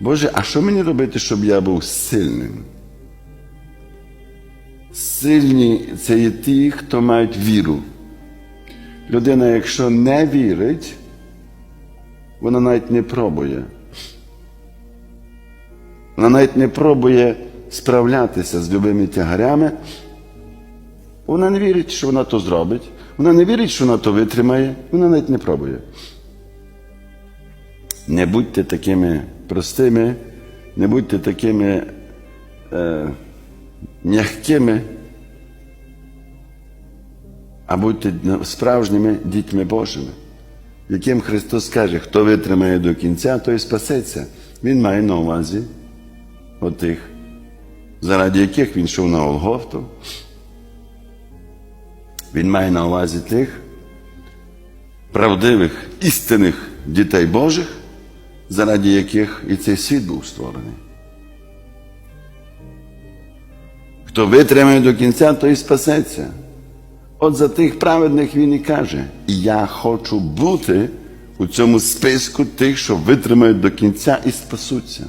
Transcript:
Боже, а що мені робити, щоб я був сильним? Сильні це є ті, хто мають віру. Людина, якщо не вірить, вона навіть не пробує. Вона навіть не пробує справлятися з любими тягарями. Вона не вірить, що вона то зробить. Вона не вірить, що вона то витримає. Вона навіть не пробує. Не будьте такими простими, не будьте такими е, м'якими, а будьте справжніми дітьми Божими, яким Христос каже, хто витримає до кінця, той спасеться. Він має на увазі отих, заради яких він йшов на Голгофту. Він має на увазі тих правдивих, істинних дітей Божих, заради яких і цей світ був створений. Хто витримає до кінця, той спасеться. От за тих праведних він і каже: Я хочу бути у цьому списку тих, що витримають до кінця і спасуться.